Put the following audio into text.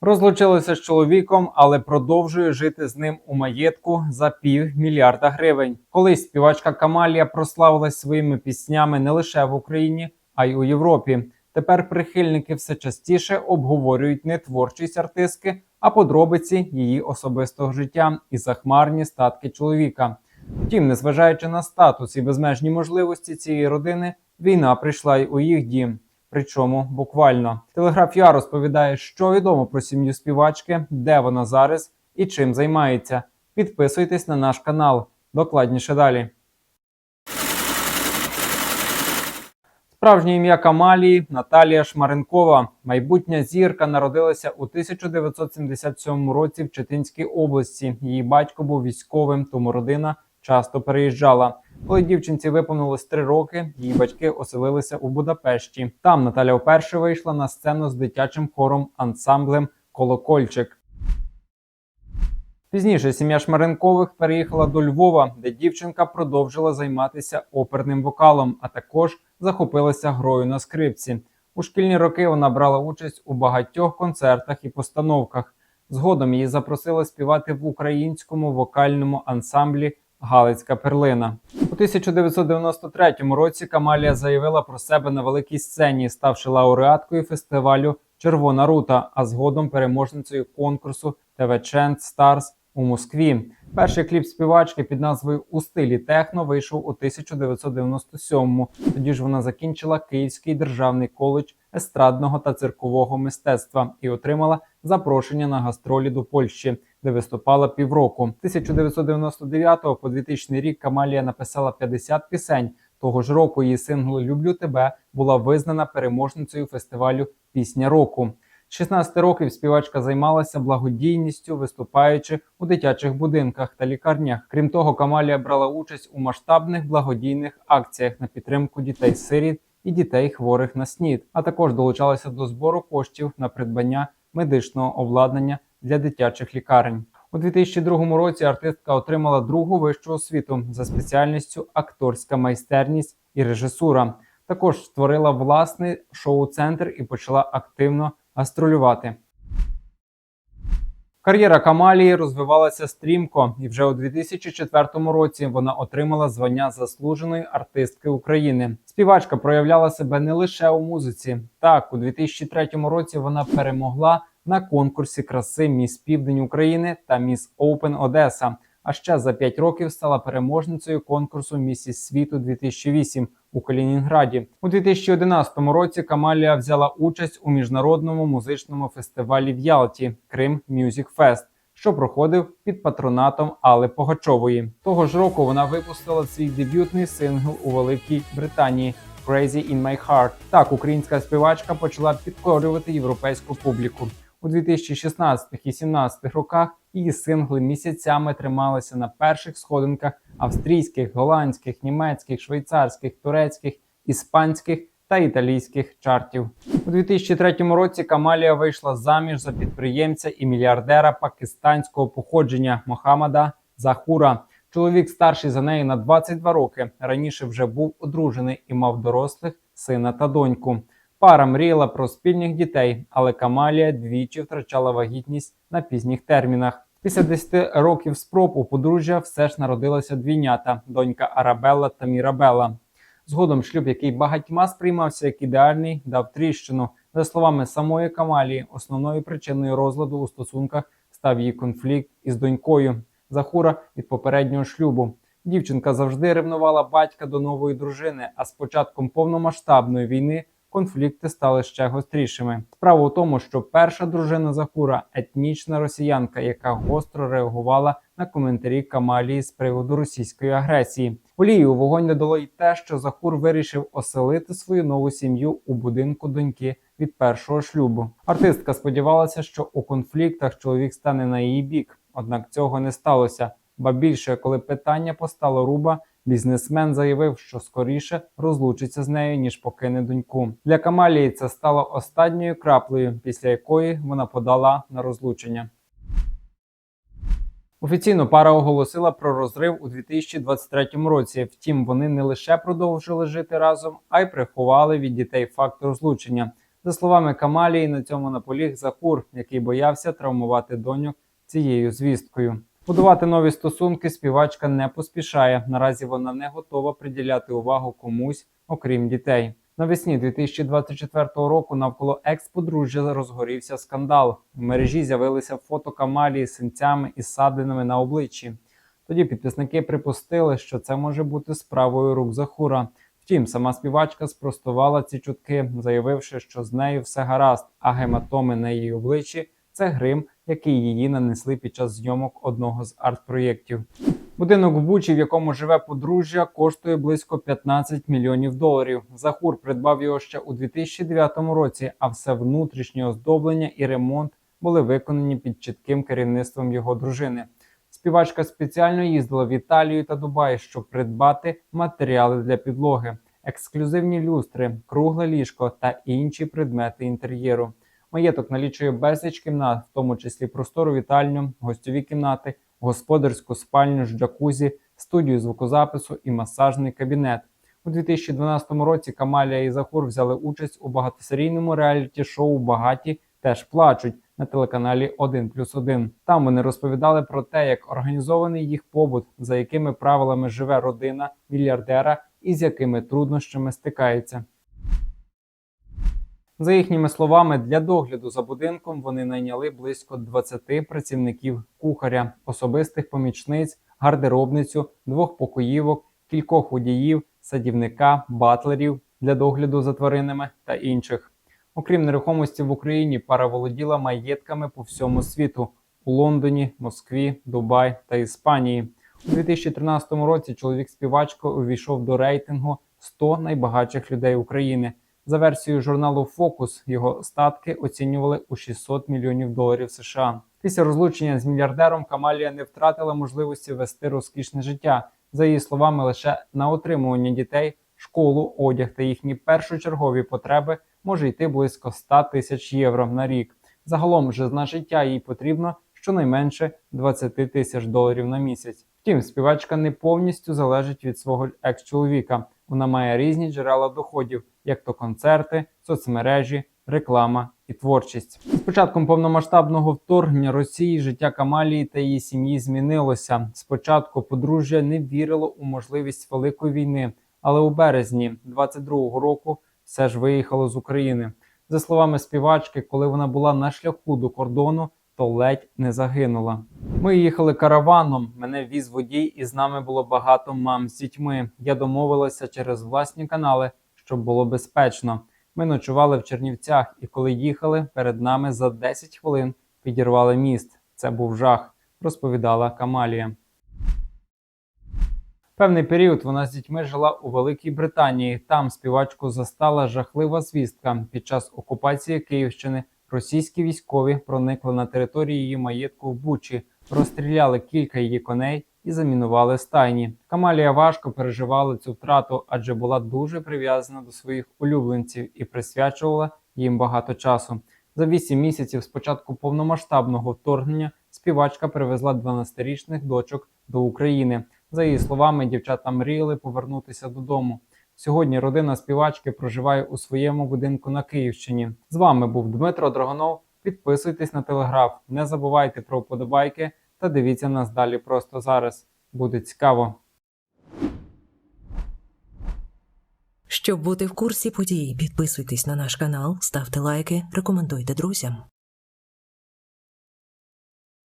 Розлучилася з чоловіком, але продовжує жити з ним у маєтку за пів мільярда гривень. Колись співачка Камалія прославилась своїми піснями не лише в Україні, а й у Європі. Тепер прихильники все частіше обговорюють не творчість артистки, а подробиці її особистого життя і захмарні статки чоловіка. Втім, незважаючи на статус і безмежні можливості цієї родини, війна прийшла й у їх дім. Причому буквально телеграф Я розповідає, що відомо про сім'ю співачки, де вона зараз і чим займається. Підписуйтесь на наш канал. Докладніше далі. Справжнє ім'я Камалії Наталія Шмаренкова. Майбутня зірка народилася у 1977 році в Читинській області. Її батько був військовим, тому родина часто переїжджала. Коли дівчинці виповнилось три роки, її батьки оселилися у Будапешті. Там Наталя вперше вийшла на сцену з дитячим хором ансамблем Колокольчик. Пізніше сім'я Шмаренкових переїхала до Львова, де дівчинка продовжила займатися оперним вокалом, а також захопилася грою на скрипці. У шкільні роки вона брала участь у багатьох концертах і постановках. Згодом її запросили співати в українському вокальному ансамблі Галицька перлина. У 1993 році Камалія заявила про себе на великій сцені, ставши лауреаткою фестивалю Червона рута, а згодом переможницею конкурсу ТВ Чент Stars у Москві. Перший кліп співачки під назвою У стилі техно вийшов у 1997-му. Тоді ж вона закінчила Київський державний коледж естрадного та циркового мистецтва і отримала запрошення на гастролі до Польщі, де виступала півроку. З 1999 по 2000 рік Камалія написала 50 пісень. Того ж року її сингл Люблю тебе була визнана переможницею фестивалю Пісня року. З 16 років співачка займалася благодійністю, виступаючи у дитячих будинках та лікарнях. Крім того, Камалія брала участь у масштабних благодійних акціях на підтримку дітей-сиріт і дітей хворих на СНІД, а також долучалася до збору коштів на придбання медичного обладнання для дитячих лікарень. У 2002 році артистка отримала другу вищу освіту за спеціальністю акторська майстерність і режисура. Також створила власний шоу-центр і почала активно гастролювати. Кар'єра Камалії розвивалася стрімко, і вже у 2004 році вона отримала звання заслуженої артистки України. Співачка проявляла себе не лише у музиці. Так, у 2003 році вона перемогла на конкурсі краси Міс Південь України та Міс Open Одеса. А ще за 5 років стала переможницею конкурсу Місіс світу 2008 у Калінінграді. У 2011 році Камалія взяла участь у міжнародному музичному фестивалі в Ялті Крим Music Fest, що проходив під патронатом Алли Погачової. Того ж року вона випустила свій дебютний сингл у Великій Британії. Crazy in My Heart. Так, українська співачка почала підкорювати європейську публіку. У 2016 і 2017 роках її сингли місяцями трималися на перших сходинках австрійських, голландських, німецьких, швейцарських, турецьких, іспанських та італійських чартів. У 2003 році Камалія вийшла заміж за підприємця і мільярдера пакистанського походження Мохаммада Захура. Чоловік старший за неї на 22 роки. Раніше вже був одружений і мав дорослих сина та доньку. Пара мріяла про спільних дітей, але Камалія двічі втрачала вагітність на пізніх термінах. Після 10 років спроб у подружжя все ж народилося двійнята донька Арабелла та Мірабелла. Згодом шлюб, який багатьма сприймався як ідеальний, дав тріщину. За словами самої Камалії, основною причиною розладу у стосунках став її конфлікт із донькою Захура від попереднього шлюбу. Дівчинка завжди ревнувала батька до нової дружини, а з початком повномасштабної війни конфлікти стали ще гострішими. Справа у тому, що перша дружина Захура етнічна росіянка, яка гостро реагувала на коментарі Камалії з приводу російської агресії. Олію вогонь не дало й те, що Захур вирішив оселити свою нову сім'ю у будинку доньки від першого шлюбу. Артистка сподівалася, що у конфліктах чоловік стане на її бік, однак цього не сталося. Ба більше, коли питання постало руба, бізнесмен заявив, що скоріше розлучиться з нею ніж покине доньку. Для Камалії це стало останньою краплею, після якої вона подала на розлучення. Офіційно пара оголосила про розрив у 2023 році. Втім, вони не лише продовжили жити разом, а й приховали від дітей факт розлучення. За словами Камалії, на цьому наполіг Захур, який боявся травмувати доньок цією звісткою. Будувати нові стосунки співачка не поспішає. Наразі вона не готова приділяти увагу комусь, окрім дітей. Навесні 2024 року навколо екс-подружжя розгорівся скандал. В мережі з'явилися фото Камалії з синцями і ссадинами на обличчі. Тоді підписники припустили, що це може бути справою рук Захура. Втім, сама співачка спростувала ці чутки, заявивши, що з нею все гаразд, а гематоми на її обличчі це грим, який її нанесли під час зйомок одного з арт-проєктів. Будинок в Бучі, в якому живе подружжя, коштує близько 15 мільйонів доларів. Захур придбав його ще у 2009 році, а все внутрішнє оздоблення і ремонт були виконані під чітким керівництвом його дружини. Співачка спеціально їздила в Італію та Дубай, щоб придбати матеріали для підлоги, ексклюзивні люстри, кругле ліжко та інші предмети інтер'єру. Маєток налічує безліч кімнат, в тому числі простору вітальню, гостьові кімнати, господарську спальню з джакузі, студію звукозапису і масажний кабінет. У 2012 році Камалія і Захур взяли участь у багатосерійному реаліті-шоу Багаті теж плачуть на телеканалі 1 плюс 1. Там вони розповідали про те, як організований їх побут, за якими правилами живе родина мільярдера і з якими труднощами стикається. За їхніми словами, для догляду за будинком вони найняли близько 20 працівників кухаря, особистих помічниць, гардеробницю, двох покоївок, кількох водіїв, садівника, батлерів для догляду за тваринами та інших. Окрім нерухомості в Україні, пара володіла маєтками по всьому світу у Лондоні, Москві, Дубай та Іспанії. У 2013 році чоловік співачка увійшов до рейтингу 100 найбагатших людей України. За версією журналу Focus, його статки оцінювали у 600 мільйонів доларів США. Після розлучення з мільярдером Камалія не втратила можливості вести розкішне життя. За її словами, лише на отримування дітей, школу, одяг та їхні першочергові потреби може йти близько 100 тисяч євро на рік. Загалом же на життя їй потрібно щонайменше 20 тисяч доларів на місяць. Втім, співачка не повністю залежить від свого екс-чоловіка. Вона має різні джерела доходів, як то концерти, соцмережі, реклама і творчість. З початком повномасштабного вторгнення Росії життя Камалії та її сім'ї змінилося. Спочатку подружжя не вірило у можливість великої війни, але у березні 22-го року все ж виїхало з України. За словами співачки, коли вона була на шляху до кордону, то ледь не загинула. Ми їхали караваном. Мене віз водій, і з нами було багато мам з дітьми. Я домовилася через власні канали, щоб було безпечно. Ми ночували в Чернівцях, і коли їхали, перед нами за 10 хвилин підірвали міст. Це був жах, розповідала Камалія. Певний період вона з дітьми жила у Великій Британії. Там співачку застала жахлива звістка. Під час окупації Київщини російські військові проникли на територію її маєтку в Бучі, розстріляли кілька її коней і замінували стайні. Камалія важко переживала цю втрату, адже була дуже прив'язана до своїх улюбленців і присвячувала їм багато часу. За вісім місяців з початку повномасштабного вторгнення співачка привезла 12-річних дочок до України. За її словами, дівчата мріяли повернутися додому. Сьогодні родина співачки проживає у своєму будинку на Київщині. З вами був Дмитро Драгонов. Підписуйтесь на телеграф, не забувайте про вподобайки та дивіться нас далі просто зараз. Буде цікаво. Щоб бути в курсі подій, підписуйтесь на наш канал, ставте лайки, рекомендуйте друзям.